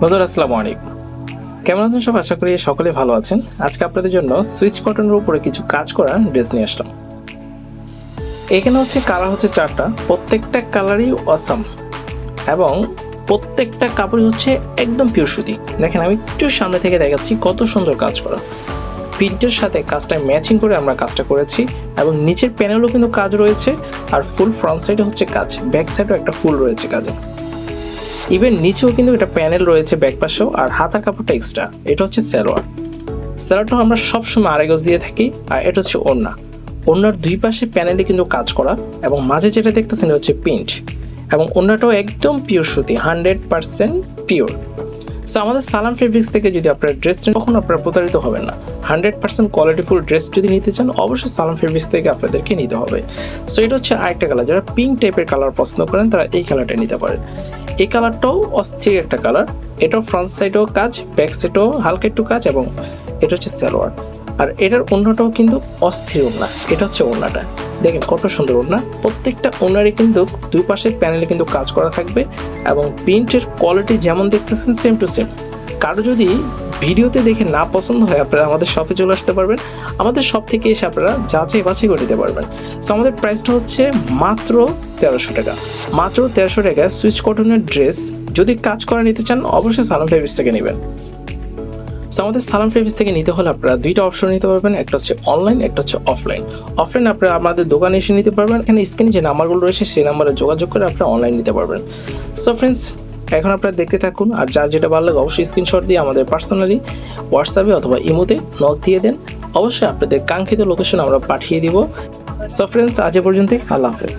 বন্ধুরা আসসালামু আলাইকুম। কেমন আছেন সব? আশা করি সকলে ভালো আছেন। আজকে আপনাদের জন্য সুইচ কটনের উপরে কিছু কাজ করা ড্রেস নিয়ে আসলাম। এখানে হচ্ছে কালার হচ্ছে চারটা। প্রত্যেকটা কালারই অসাম এবং প্রত্যেকটা কাপড়ই হচ্ছে একদম পিওর সুতি। দেখেন, আমি একটু সামনে থেকে দেখাচ্ছি কত সুন্দর কাজ করা। প্রিন্টের সাথে কাজটা ম্যাচিং করে আমরা কাজটা করেছি। এবং নিচের প্যানেলও কিন্তু কাজ রয়েছে। আর ফুল ফ্রন্ট সাইডে হচ্ছে কাজ। ব্যাক সাইডেও একটা ফুল রয়েছে কাজে ইভেন নিচেও কিন্তু এটা প্যানেল রয়েছে ব্যাক পাশেও, আর হাতার কাপড়টা এক্সট্রা এটা হচ্ছে স্যালোয়ার সালোয়ারটা আমরা সবসময় আড়াই গজ দিয়ে থাকি, আর এটা হচ্ছে ওড়না। ওড়নার দুই পাশে প্যানেলে কিন্তু কাজ করা, এবং মাঝে যেটা দেখতেছেন এটা হচ্ছে প্রিন্ট এবং ওড়নাটাও একদম পিওর সুতি হান্ড্রেড পারসেন্ট পিওর সো আমাদের সালাম ফেব্রিক্স থেকে যদি আপনার ড্রেস নেন, কখনো আপনারা প্রতারিত হবেন না। হান্ড্রেড পার্সেন্ট কোয়ালিটিফুল ড্রেস যদি নিতে চান, অবশ্যই সালাম ফেব্রিক্স থেকে আপনাদেরকে নিতে হবে। সো এটা হচ্ছে আরেকটা কালার যারা পিঙ্ক টাইপের কালার পছন্দ করেন, তারা এই কালারটা নিতে পারেন। এই কালারটাও অস্থির একটা কালার এটাও ফ্রন্ট সাইডেও কাজ ব্যাক সাইডেও হালকা একটু কাজ এবং এটা হচ্ছে সালোয়ার। আর এটার অন্যটাও কিন্তু অস্থির ওড়না। এটা হচ্ছে ওড়নাটা। দেখেন কত সুন্দর ওড়না। প্রত্যেকটা ওড়নারই কিন্তু দুই পাশের প্যানেলে কিন্তু কাজ করা থাকবে এবং প্রিন্টের কোয়ালিটি যেমন দেখতেছেন সেম টু সেম কারও যদি ভিডিওতে দেখে না পছন্দ হয়, আপনারা আমাদের শপে চলে আসতে পারবেন। আমাদের শপ থেকে এসে আপনারা যাচাই বাছাই করে নিতে পারবেন। সো আমাদের প্রাইসটা হচ্ছে মাত্র তেরোশো টাকা। মাত্র তেরোশো টাকা সুইচ কটনের ড্রেস যদি কাজ করা নিতে চান, অবশ্যই সালাম ফেব্রিক্স থেকে নেবেন। সো আমাদের সালাম ফেব্রিক্স থেকে নিতে হলে আপনারা দুইটা অপশন নিতে পারবেন। একটা হচ্ছে অনলাইন একটা হচ্ছে অফলাইন অফলাইন আপনারা আমাদের দোকানে এসে নিতে পারবেন। এখানে স্ক্রিনে যে নাম্বারগুলো রয়েছে, সেই নাম্বারে যোগাযোগ করে আপনারা অনলাইন নিতে পারবেন। সো ফ্রেন্ডস এখন আপনারা দেখতে থাকুন, আর যার যেটা ভালো লাগে অবশ্যই স্ক্রিনশট দিয়ে আমাদের পার্সোনালি হোয়াটসঅ্যাপে অথবা ইমোতে নক দিয়ে দেন। অবশ্যই আপনাদের কাঙ্ক্ষিত লোকেশন আমরা পাঠিয়ে দিব। সো ফ্রেন্ডস আজ এ পর্যন্তই। আল্লাহ হাফেজ।